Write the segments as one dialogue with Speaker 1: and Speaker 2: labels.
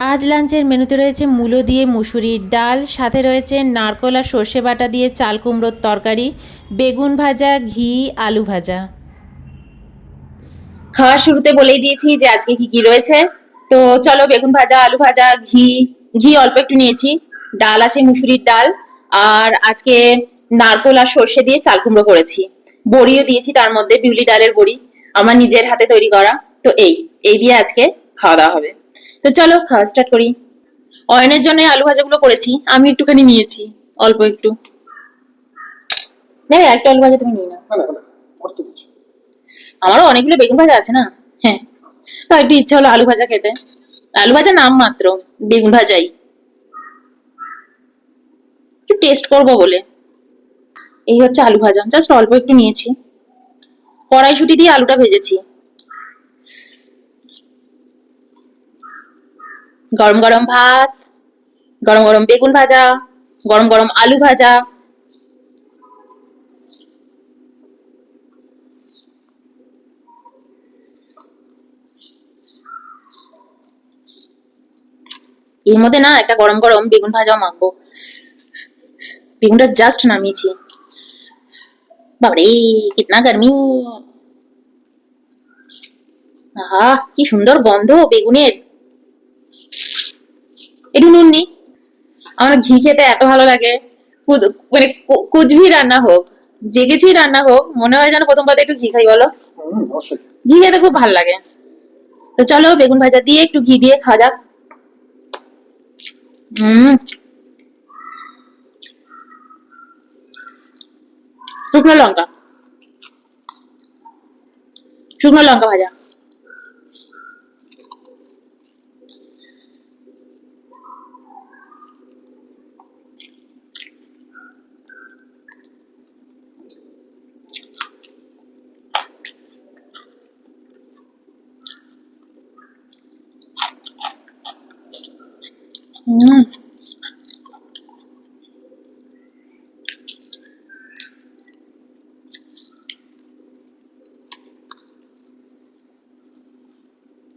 Speaker 1: আজ লাঞ্চের মেনুতে রয়েছে মূলো দিয়ে মুসুরির ডাল, সাথে রয়েছে নারকোল আর সর্ষে বাটা দিয়ে চাল কুমড়োর তরকারি, বেগুন ভাজা, ঘি, আলু ভাজা।
Speaker 2: খাওয়ার শুরুতে বলেই দিয়েছি যে আজকে কি কি রয়েছে। তো চলো, বেগুন ভাজা, আলু ভাজা, ঘি ঘি অল্প একটু নিয়েছি। ডাল আছে মুসুরির ডাল, আর আজকে নারকোল আর সর্ষে দিয়ে চাল কুমড়ো করেছি। বড়িও দিয়েছি, তার মধ্যে বিউলি ডালের বড়ি, আমার নিজের হাতে তৈরি করা। তো এই এই দিয়ে আজকে খাওয়া দাওয়া হবে। তো চলো খাওয়া স্টার্ট করি। অয়নের জন্য আলু ভাজাগুলো করেছি আমি একটুখানি নিয়েছি অল্প একটু। নেবে একটা আলু ভাজা তুমি নিয়ে নাও।
Speaker 3: না না না
Speaker 2: আমারও অনেকগুলো বেগুন ভাজা আছে না? হ্যাঁ। তো একটু ইচ্ছা হলো আলু ভাজা খেতে। আলু ভাজা নাম মাত্র বেগুন ভাজাই। একটু টেস্ট করব বলে। এই হচ্ছে আলু ভাজা জাস্ট অল্প একটু নিয়েছি। কড়াইশুটি দিয়ে আলুটা ভেজেছি। গরম গরম ভাত, গরম গরম বেগুন ভাজা, গরম গরম আলু ভাজা। এর মধ্যে না একটা গরম গরম বেগুন ভাজাও মাখবো। বেগুনটা জাস্ট নামিয়েছি। বাবারে, কিতনা গরমি। আহা, কি সুন্দর গন্ধ বেগুনের। একটু নুন নি। আমার ঘি খেতে এত ভালো লাগে। মানে কু- কুচবি রান্না হোক যে কিছুই রান্না হোক মনে হয় যেন প্রথম পাতে একটু ঘি খাই বলো? ঘি খেতে খুব ভালো লাগে। তো চলো বেগুন ভাজা দিয়ে একটু ঘি দিয়ে খাওয়া যাক। হুম। শুকনো লঙ্কা। শুকনো লঙ্কা ভাজা।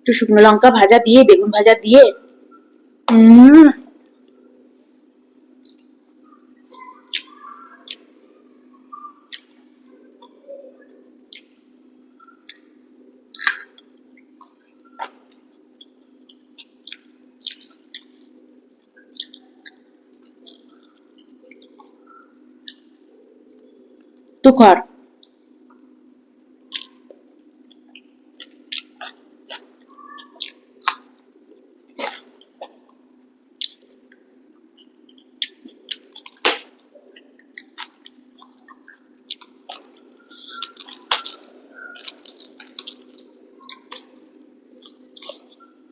Speaker 2: একটু শুকনো লঙ্কা ভাজা দিয়ে বেগুন ভাজা দিয়ে। হুম তুই কর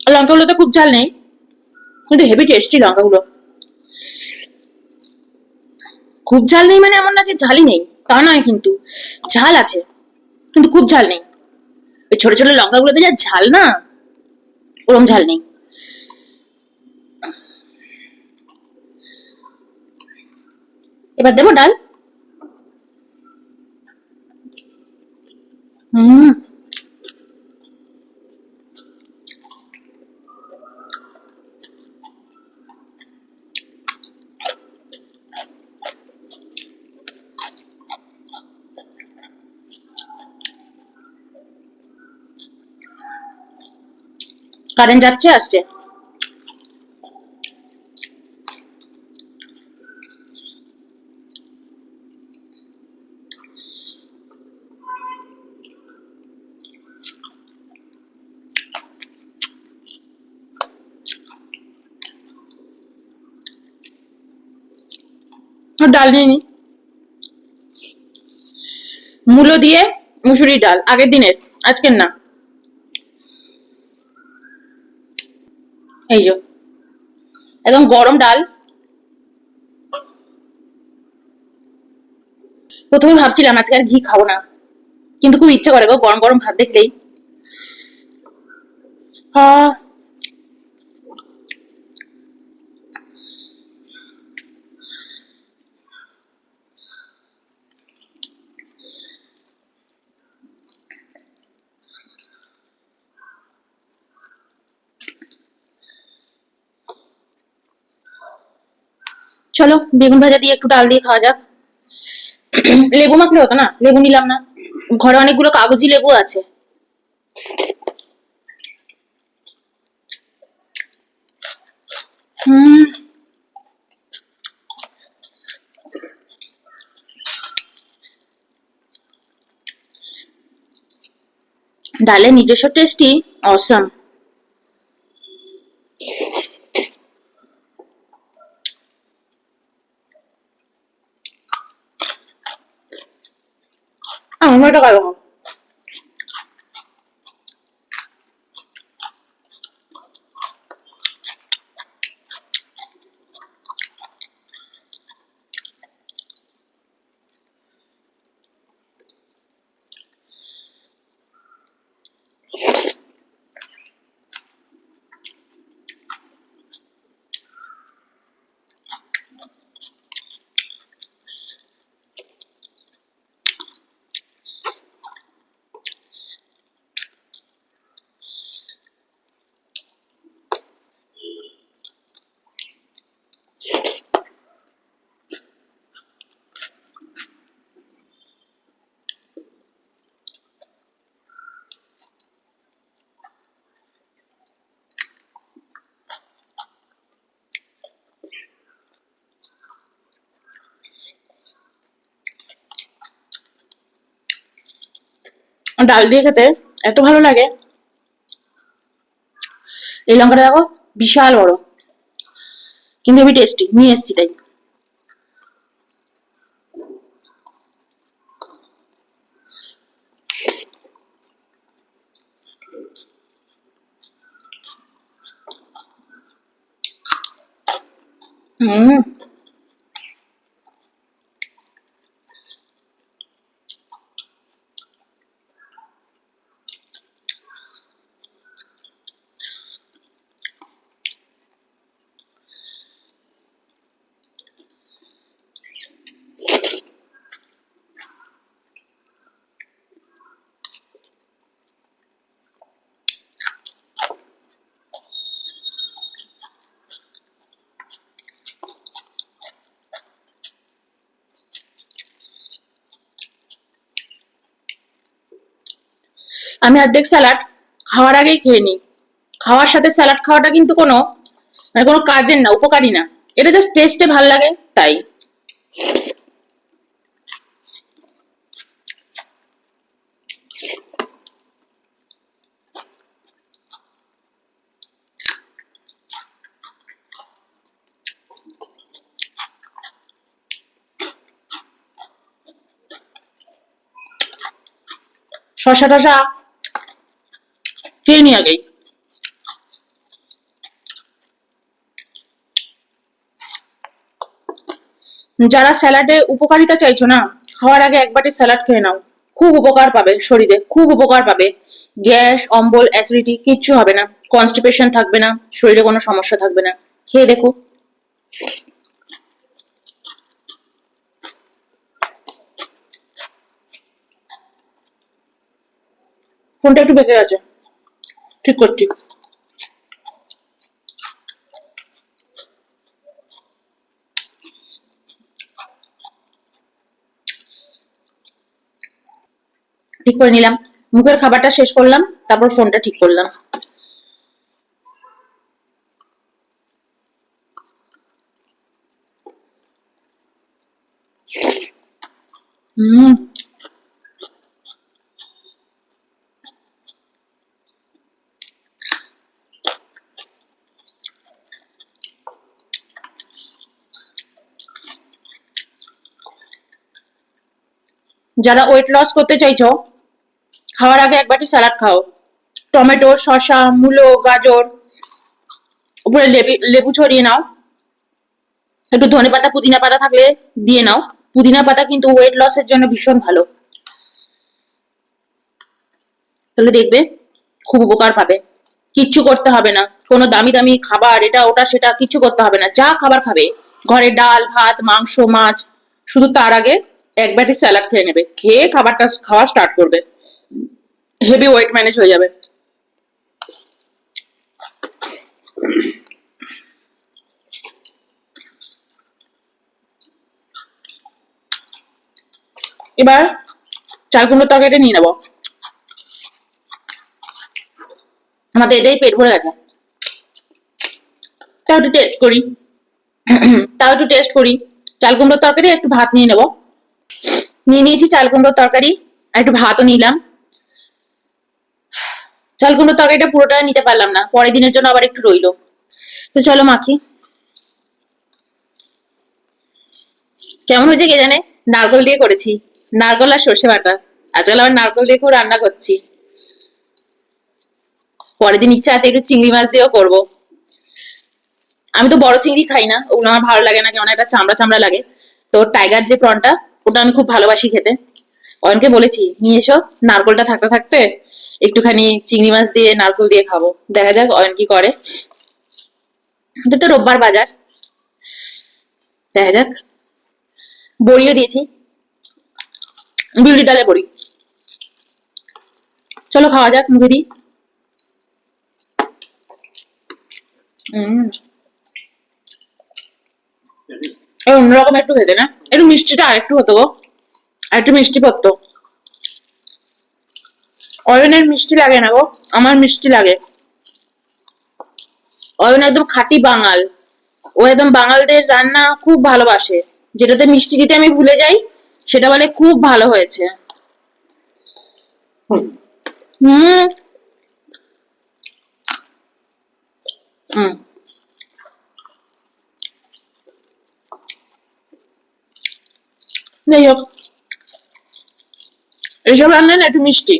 Speaker 2: লঙ্কাগুলোতে খুব ঝাল নেই। কিন্তু হেভি টেস্টি লঙ্কাগুলো খুব ঝাল নেই মানে এমন না যে ঝালই নেই, তা নয় কিন্তু। ঝাল আছে, কিন্তু খুব ঝাল নেই। ওই ছোট ছোট লঙ্কাগুলোতে যা ঝাল না, ওরম ঝাল নেই। এবার দেবো ডাল। হুম। কারেন্ট যাচ্ছে আসছে। ডাল নিয়ে নি মূলো দিয়ে মুসুরির ডাল আগের দিনের আজকের না। এই যে। একদম গরম ডাল। প্রথমে ভাবছিলাম আজকে আর ঘি খাব না। কিন্তু খুব ইচ্ছা করে গো, গরম গরম ভাত দেখলেই। আহ চলো, বেগুন ভাজা দিয়ে একটু ডাল দিয়ে খাওয়া যাক। লেবু মাখলে হতো না? লেবু নিলাম না। ঘরে অনেকগুলো কাগজি লেবু আছে। হুম। ডালের নিজস্ব টেস্টই অসম ডাল দিয়ে খেতে এত ভালো লাগে। এই লঙ্কাটা দেখো, বিশাল বড়। কিন্তু আমি টেস্টি নিয়ে এসছি তাই। হুম। আমি অর্ধেক স্যালাড খাওয়ার আগেই খেয়ে নিই। খাওয়ার সাথে স্যালাড খাওয়াটা কিন্তু কোনো মানে কোনো কাজের না উপকারী না। এটা জাস্ট টেস্টে ভালো লাগে, তাই। শশা টশা খেয়ে নি আগেই যারা স্যালাডে উপকারিতা চাইছো না, খাওয়ার আগে এক বাটি স্যালাড খেয়ে নাও। খুব উপকার পাবে শরীরে, খুব উপকার পাবে। গ্যাস, অম্বল, অ্যাসিডিটি, কিচ্ছু হবে না। কনস্টিপেশন থাকবে না, শরীরে কোনো সমস্যা থাকবে না। খেয়ে দেখো। ফোনটা একটু বেঁকে গেছে। ঠিক করছি ঠিক করে নিলাম। মুখের খাবারটা শেষ করলাম তারপর ফোনটা ঠিক করলাম। হুম। যারা ওয়েট লস করতে চাইছো, খাওয়ার আগে এক বাটি স্যালাড খাও। টমেটো, শসা, মূলো, গাজর, উপরে লেবি- লেবু ছড়িয়ে নাও। একটু ধনে পাতা, পুদিনা পাতা থাকলে দিয়ে নাও। পুদিনা পাতা কিন্তু ওয়েট লসের জন্য ভীষণ ভালো। তাহলে দেখবে, খুব উপকার পাবে। কিচ্ছু করতে হবে না। কোনো দামি দামি খাবার, এটা, ওটা, সেটা, কিচ্ছু করতে হবে না। যা খাবার খাবে, ঘরে ডাল, ভাত, মাংস, মাছ, শুধু তার আগে এক বাটি স্যালাড খেয়ে নেবে। খেয়ে খাবারটা খাওয়া স্টার্ট করবে। হেভি ওয়েট ম্যানেজ হয়ে যাবে। এবার চাল কুমড়োর তরকারিটা নিয়ে নেব। আমাদের এটাই পেট ভরে গেছে। তাও একটু টেস্ট করি। তাও একটু টেস্ট করি। চাল কুমড়োর তরকারি একটু ভাত নিয়ে নেব। নিয়ে নিয়েছি চাল কুমড়োর তরকারি আর একটু ভাতও নিলাম। চাল কুমড়োর তরকারিটা পুরোটা নিতে পারলাম না, পরের দিনের জন্য আবার একটু রইল। তো চলো মাখি। কেমন হয়েছে কে জানে? নারকল দিয়ে করেছি। নারকল আর সর্ষে বাটা। আজকাল আবার নারকল দিয়ে রান্না করছি। পরের দিন ইচ্ছা আছে একটু চিংড়ি মাছ দিয়েও করব। আমি তো বড় চিংড়ি খাই না, ওগুলো আমার ভালো লাগে না কেমন একটা চামড়া চামড়া লাগে। তো টাইগার যে প্রনটা ওটা আমি খুব ভালোবাসি খেতে। অয়নকে বলেছি, নিয়ে এসো, নারকোলটা থাকতে থাকতে একটুখানি চিংড়ি মাছ দিয়ে, নারকোল দিয়ে খাব। দেখা যাক অয়ন কি করে। এটা তো রোববার বাজার। দেখা যাক। বড়িও দিয়েছি। বিউলি ডালে বড়ি। চলো খাওয়া যাক, মুখে দিই। এই অন্যরকম একটু খেতে না? একটু মিষ্টিটা আরেকটু হতো গো। আর একটু মিষ্টি পড়তো। অয়নের মিষ্টি লাগে না গো। আমার মিষ্টি লাগে। অয়ন একদম খাঁটি বাঙাল। ও একদম বাঙালদের রান্না খুব ভালোবাসে। যেটাতে মিষ্টি দিতে আমি ভুলে যাই সেটা বলে খুব ভালো হয়েছে।
Speaker 3: হুম।
Speaker 2: হুম হুম যাই হোক এইসব রান্না না একটু মিষ্টি।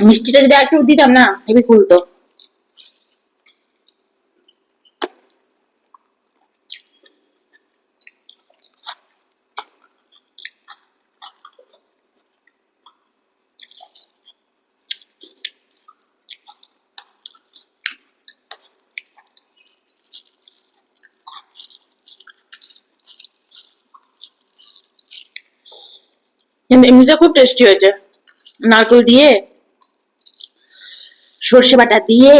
Speaker 2: মিষ্টিটা যদি একটু দিতাম না হেবি খুলতো। এমনি- এমনিতে খুব টেস্টি হয়েছে। নারকেল দিয়ে সর্ষে বাটা দিয়ে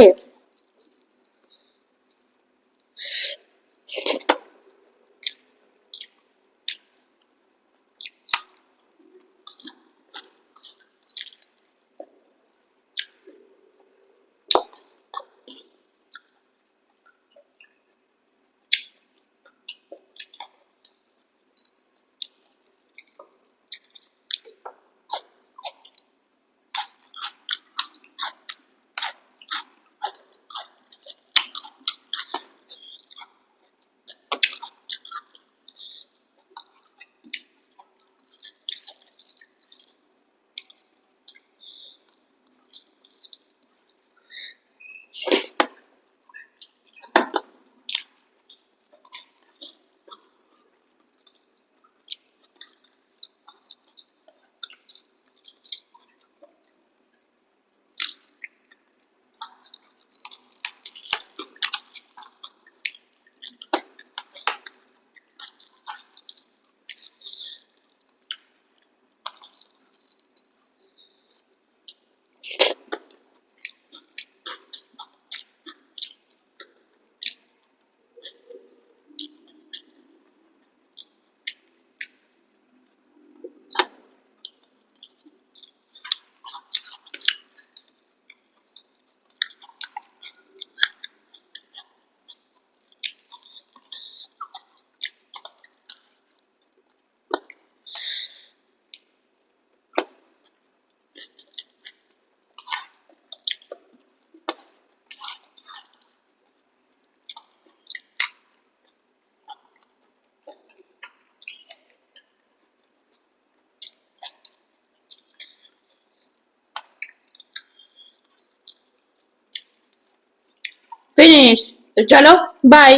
Speaker 2: ফিনিশ তো চলো বাই